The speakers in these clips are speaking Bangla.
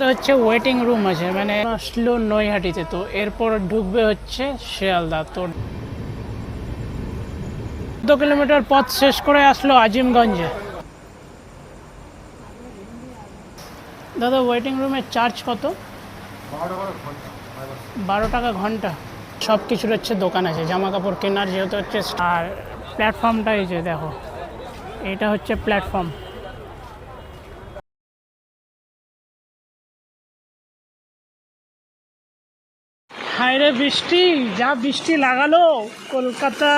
তো হচ্ছে ওয়েটিং রুম আছে মানে আসলো নৈহাটিতে, তো এরপর ঢুকবে হচ্ছে শিয়ালদা, তো চোদ্দ কিলোমিটার পথ শেষ করে আসলো আজিমগঞ্জে। দাদা ওয়েটিং রুমের চার্জ কত? বারো টাকা ঘণ্টা। সব কিছুর হচ্ছে দোকান আছে জামা কাপড় কেনার যেহেতু হচ্ছে আর প্ল্যাটফর্মটা এই যে দেখো, এটা হচ্ছে প্ল্যাটফর্ম হায় রে বৃষ্টি, যা বৃষ্টি লাগালো, কলকাতা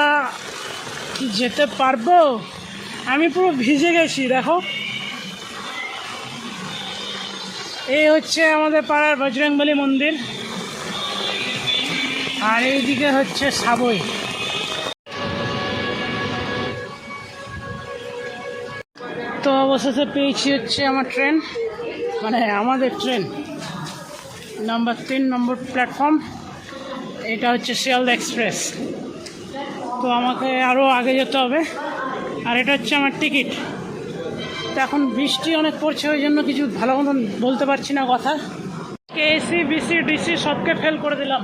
যেতে পারব? আমি পুরো ভিজে গেছি, দেখো। এই হচ্ছে আমাদের পাড়ার বজরংবলী মন্দির। আর এইদিকে হচ্ছে সাবই। তো অবশেষে পেয়েছি হচ্ছে আমার ট্রেন মানে আমাদের ট্রেন। নাম্বার তিন, নম্বর প্ল্যাটফর্ম। এটা হচ্ছে শিয়ালদা এক্সপ্রেস। তো আমাকে আরও আগে যেতে হবে। আর এটা হচ্ছে আমার টিকিট। তো এখন বৃষ্টি অনেক পড়ছে, ওই জন্য কিছু ভালো মতন বলতে পারছি না কথা। এসি বিসি ডিসি সবকে ফেল করে দিলাম।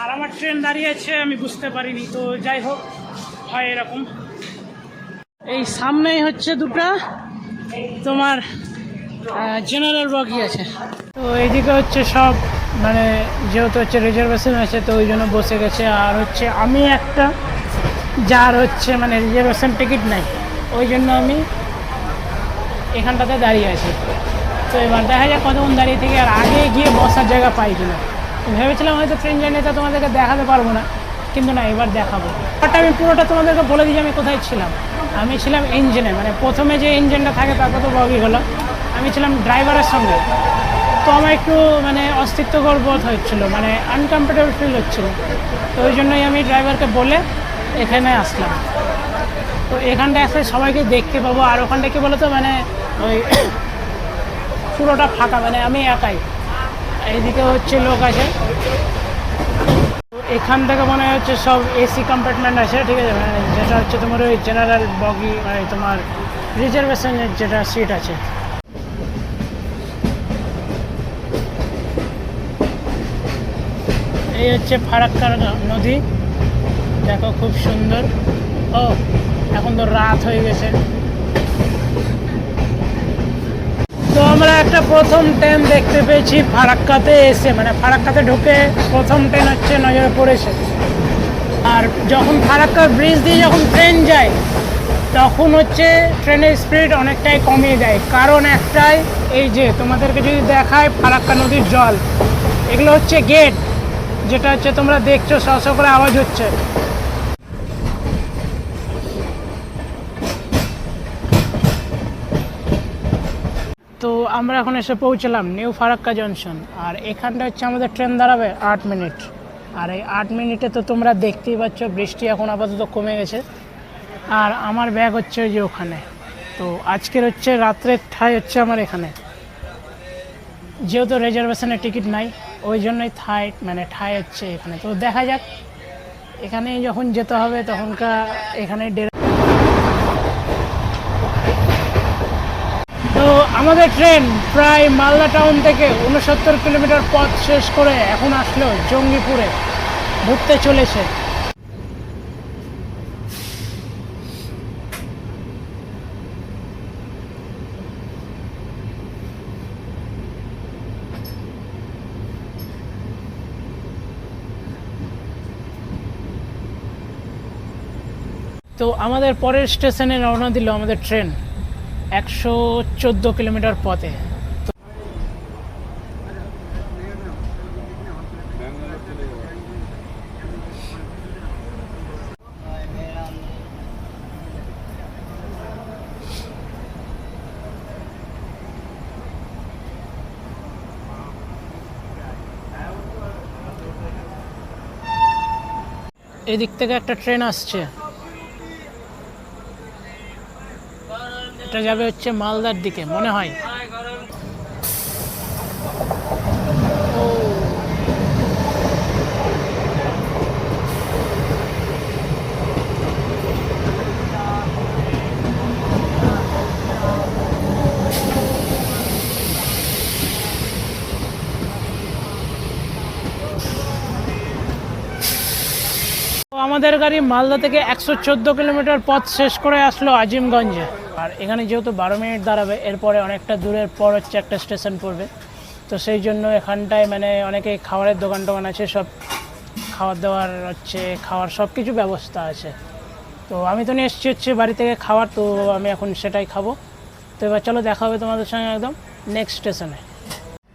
আর আমার ট্রেন দাঁড়িয়ে আছে, আমি বুঝতে পারিনি। তো যাই হোক, হয় এরকম। এই সামনেই হচ্ছে দুটা। তোমার জেনারেল বগি আছে। তো এইদিকে হচ্ছে সব মানে যেহেতু হচ্ছে রিজার্ভেশন আছে, তো ওই জন্য বসে গেছে। আর হচ্ছে আমি একটা, যার হচ্ছে মানে রিজার্ভেশন টিকিট নাই, ওই জন্য আমি এখানটাতে দাঁড়িয়ে আছি। তো এবার দেখা যাক কতক্ষণ দাঁড়িয়ে থেকে আর আগে গিয়ে বসার জায়গা পাই কিনা। ভেবেছিলাম হয়তো ট্রেন জার্নিটা তোমাদেরকে দেখাতে পারব না, কিন্তু না, এবার দেখাবো। বাট আমি পুরোটা তোমাদেরকে বলে দিই আমি কোথায় ছিলাম। আমি ছিলাম ইঞ্জিনে মানে প্রথমে যে ইঞ্জিনটা থাকে, তারপর তো বগি হলো। আমি ছিলাম ড্রাইভারের সঙ্গে। তো আমার একটু মানে অস্তিত্বকর বোধ হচ্ছিল মানে আনকমফোর্টেবল ফিল হচ্ছিল। তো ওই জন্যই আমি ড্রাইভারকে বলে এখানে আসলাম। তো এখানটা আসলে সবাইকে দেখতে পাবো, আর ওখানটা কি বলতো মানে ওই পুরোটা ফাঁকা মানে আমি একাই। এইদিকে হচ্ছে লোক আছে। এখান থেকে মনে হচ্ছে সব এসি কম্পার্টমেন্ট আছে, ঠিক আছে? মানে যেটা হচ্ছে তোমার ওই জেনারেল বগি মানে তোমার রিজার্ভেশনের যেটা সিট আছে। এই হচ্ছে ফারাক্কার নদী। দেখো খুব সুন্দর। ও, এখন তো রাত হয়ে গেছে। তো আমরা একটা প্রথম ট্রেন দেখতে পেয়েছি ফারাক্কাতে এসে। মানে ফারাক্কাতে ঢুকে প্রথম ট্রেন হচ্ছে নজরে পড়েছে। আর যখন ফারাক্কা ব্রিজ দিয়ে যখন ট্রেন যায়, তখন হচ্ছে ট্রেনের স্পিড অনেকটাই কমিয়ে দেয়। কারণ একটাই, এই যে তোমাদেরকে যদি দেখায় ফারাক্কা নদীর জল, এগুলো হচ্ছে গেট যেটা হচ্ছে তোমরা দেখছ, শশ করে আওয়াজ হচ্ছে। তো আমরা এখন এসে পৌঁছলাম নিউ ফারাক্কা জংশন, আর এখানটা হচ্ছে আমাদের ট্রেন দাঁড়াবে আট মিনিট। আর এই আট মিনিটে তো তোমরা দেখতেই পাচ্ছ, বৃষ্টি এখন আপাতত কমে গেছে। আর আমার ব্যাগ হচ্ছে ওই যে ওখানে। তো আজকের হচ্ছে, রাত্রের ঠাই হচ্ছে আমার এখানে। যেহেতু রিজার্ভেশনের টিকিট নাই ওই জন্যই থাই মানে ঠাই হচ্ছে এখানে। তো দেখা যাক, এখানে যখন যেতে হবে তখনকার এখানে তো আমাদের ট্রেন প্রায় মালদা টাউন থেকে উনসত্তর কিলোমিটার পথ শেষ করে এখন আসলো জঙ্গিপুরে। ঘুরতে চলেছে। তো আমাদের পরের স্টেশনে রওনা দিল আমাদের ট্রেন, একশো চোদ্দ কিলোমিটার পথে। এদিক থেকে একটা ট্রেন আসছে। এটা যাবে হচ্ছে মালদার দিকে, মনে হয়। আমাদের গাড়ি মালদা থেকে একশো চোদ্দ কিলোমিটার পথ শেষ করে আসলো আজিমগঞ্জে। আর এখানে যেহেতু বারো মিনিট দাঁড়াবে, এরপরে অনেকটা দূরের পর হচ্ছে একটা স্টেশন পড়বে। তো সেই জন্য এখানটায় মানে অনেকে খাবারের দোকান টোকান আছে, সব খাওয়ার দাওয়ার হচ্ছে, খাওয়ার সব কিছু ব্যবস্থা আছে। তো আমি তো নিয়ে এসেছি হচ্ছে বাড়ি থেকে খাওয়ার তো আমি এখন সেটাই খাব। তো এবার চলো দেখা হবে তোমাদের সঙ্গে একদম নেক্সট স্টেশনে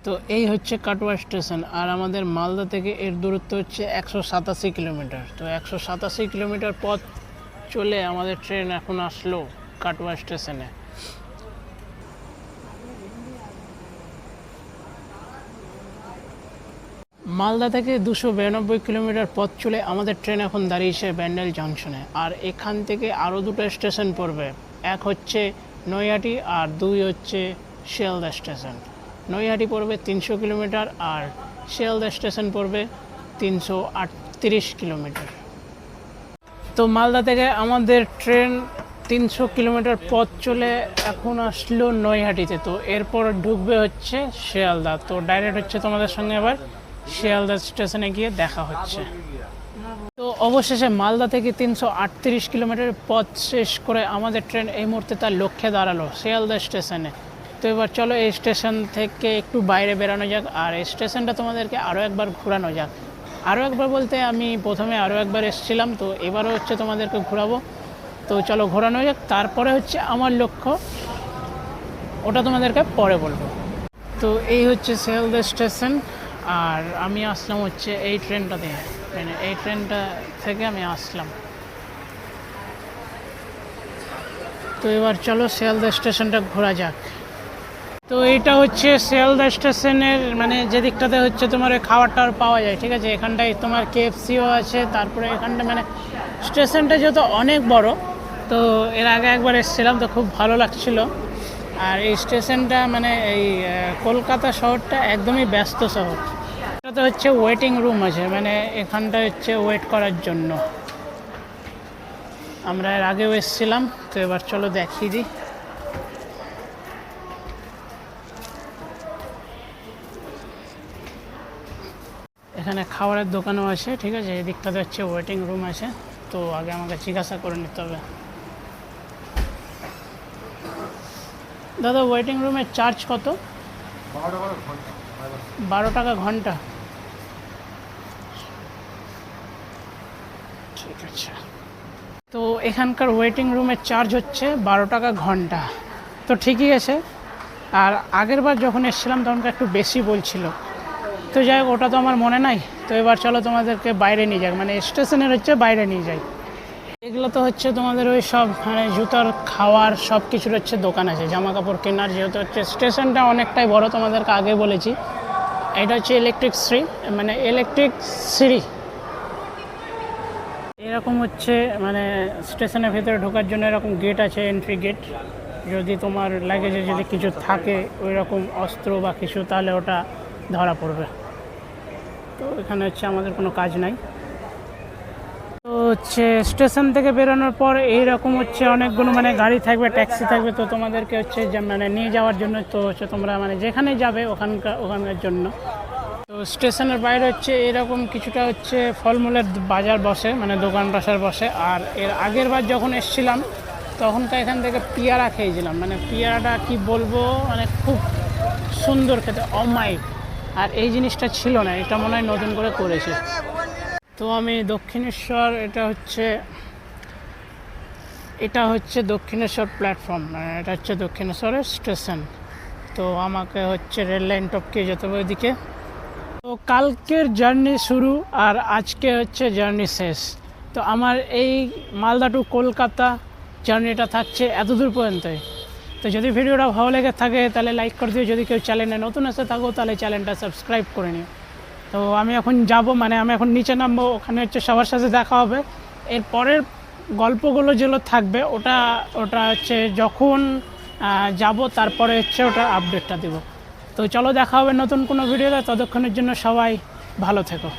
তো এই হচ্ছে কাটোয়া স্টেশন, আর আমাদের মালদা থেকে এর দূরত্ব হচ্ছে একশো সাতাশি কিলোমিটার। তো একশো সাতাশি কিলোমিটার পথ চলে আমাদের ট্রেন এখন আসলো। কাটোয়া স্টেশনে। মালদা থেকে দুশো বিরানব্বই কিলোমিটার পথ চলে আমাদের ট্রেন এখন দাঁড়িয়েছে ব্যান্ডেল জংশনে। আর এখান থেকে আরও দুটো স্টেশন পড়বে। এক হচ্ছে নৈহাটি আর দুই হচ্ছে শিয়ালদা স্টেশন। নৈহাটি পড়বে তিনশো কিলোমিটার আর শিয়ালদা স্টেশন পড়বে তিনশো আটত্রিশ কিলোমিটার। তো মালদা থেকে আমাদের ট্রেন তিনশো কিলোমিটার পথ চলে এখন আসলো নৈহাটিতে। তো এরপর ঢুকবে হচ্ছে শিয়ালদা। তো ডাইরেক্ট হচ্ছে তোমাদের সঙ্গে আবার শিয়ালদা স্টেশনে গিয়ে দেখা হচ্ছে। তো অবশেষে মালদা থেকে তিনশো আটত্রিশ কিলোমিটার পথ শেষ করে আমাদের ট্রেন এই মুহূর্তে তার লক্ষ্যে দাঁড়াল শিয়ালদা স্টেশনে তো এবার চলো এই স্টেশন থেকে একটু বাইরে বেরানো যাক আর এই স্টেশনটা তোমাদেরকে আরও একবার ঘোরানো যাক। আরও একবার বলতে আমি প্রথমে আরও একবার এসেছিলাম, তো এবারও হচ্ছে তোমাদেরকে ঘোরাবো। তো চলো ঘোরানো যাক। তারপরে হচ্ছে আমার লক্ষ্য। ওটা তোমাদেরকে পরে বলব। তো এই হচ্ছে শিয়ালদা স্টেশন আর আমি আসলাম হচ্ছে এই ট্রেনটা দিয়ে। মানে এই ট্রেনটা থেকে আমি আসলাম। তো এবার চলো শিয়ালদা স্টেশনটা ঘোরা যাক। তো এটা হচ্ছে শিয়ালদা স্টেশনের মানে যে দিকটাতে হচ্ছে তোমার ওই টাবার পাওয়া যায়, ঠিক আছে? এখানটায় তোমার কেএফসিও আছে, তারপরে এখানটা মানে স্টেশনটা যেহেতু অনেক বড় তো এর আগে একবার এসেছিলাম তো খুব ভালো লাগছিল। আর এই স্টেশনটা মানে এই কলকাতা শহরটা একদমই ব্যস্ত শহর। এটাতে হচ্ছে ওয়েটিং রুম আছে মানে এখানটা হচ্ছে ওয়েট করার জন্য। আমরা এর আগেও এসেছিলাম, তো এবার চলো দেখিয়ে দিই। এখানে খাবারের দোকানও আছে, ঠিক আছে? এদিকটাতে হচ্ছে ওয়েটিং রুম আছে, তো আগে আমাকে জিজ্ঞাসা করে নিতে হবে। দাদা ওয়েটিং রুমের চার্জ কত? বারো টাকা ঘণ্টা। ঠিক আছে। তো এখানকার ওয়েটিং রুমের চার্জ হচ্ছে বারো টাকা ঘণ্টা। তো ঠিকই আছে। আর আগের বার যখন এসেছিলাম তখনকার একটু বেশি বলছিল। তো যাই হোক ওটা তো আমার মনে নাই। তো এবার চলো তোমাদেরকে বাইরে নিয়ে যাক মানে স্টেশনের হচ্ছে বাইরে নিয়ে যাই। এগুলো তো হচ্ছে তোমাদের ওই সব মানে জুতোর খাওয়ার সব কিছুর হচ্ছে দোকান আছে জামা কাপড় কেনার যেহেতু হচ্ছে স্টেশনটা অনেকটাই বড় তোমাদেরকে আগে বলেছি। এটা হচ্ছে ইলেকট্রিক শ্রী মানে ইলেকট্রিক সিঁড়ি এরকম হচ্ছে মানে স্টেশনের ভেতরে ঢোকার জন্য এরকম গেট আছে এন্ট্রি গেট যদি তোমার লাগেজে যদি কিছু থাকে ওই রকম অস্ত্র বা কিছু, তাহলে ওটা ধরা পড়বে। তো এখানে হচ্ছে আমাদের কোনো কাজ নাই। হচ্ছে স্টেশন থেকে বেরোনোর পর এইরকম হচ্ছে অনেকগুলো মানে গাড়ি থাকবে, ট্যাক্সি থাকবে। তো তোমাদেরকে হচ্ছে মানে নিয়ে যাওয়ার জন্য তো হচ্ছে তোমরা মানে যেখানে যাবে ওখানকার ওখানকার জন্য। তো স্টেশনের বাইরে হচ্ছে এরকম কিছুটা হচ্ছে ফলমূলের বাজার বসে মানে দোকান বাসার বসে। আর এর আগের বার যখন এসছিলাম, তখন তো এখান থেকে পিয়ারা খেয়েছিলাম। মানে পিয়ারাটা কি বলব মানে খুব সুন্দর খেতে অমাইক আর এই জিনিসটা ছিল না, এটা মনে হয় নতুন করে করেছে। তো আমি দক্ষিণেশ্বর, এটা হচ্ছে এটা হচ্ছে দক্ষিণেশ্বর প্ল্যাটফর্ম মানে এটা হচ্ছে দক্ষিণেশ্বরের স্টেশন তো আমাকে হচ্ছে রেল লাইন টপকে যেতে হবে ওইদিকে। তো কালকের জার্নি শুরু আর আজকে হচ্ছে জার্নি শেষ। তো আমার এই মালদা টু কলকাতা জার্নিটা থাকছে এত দূর পর্যন্তই তো যদি ভিডিওটা ভালো লেগে থাকে তাহলে লাইক করে দিও। যদি কেউ চ্যানেলে নতুন এসে থাকো তাহলে চ্যানেলটা সাবস্ক্রাইব করে নিও। তো আমি এখন যাব মানে আমি এখন নিচে নামবো, ওখানে হচ্ছে সবার সাথে দেখা হবে। এরপরের গল্পগুলো যেগুলো থাকবে, ওটা ওটা হচ্ছে যখন যাব, তারপরে হচ্ছে ওটা আপডেটটা দেব। তো চলো দেখা হবে নতুন কোনো ভিডিওতে ততক্ষণের জন্য সবাই ভালো থেকো।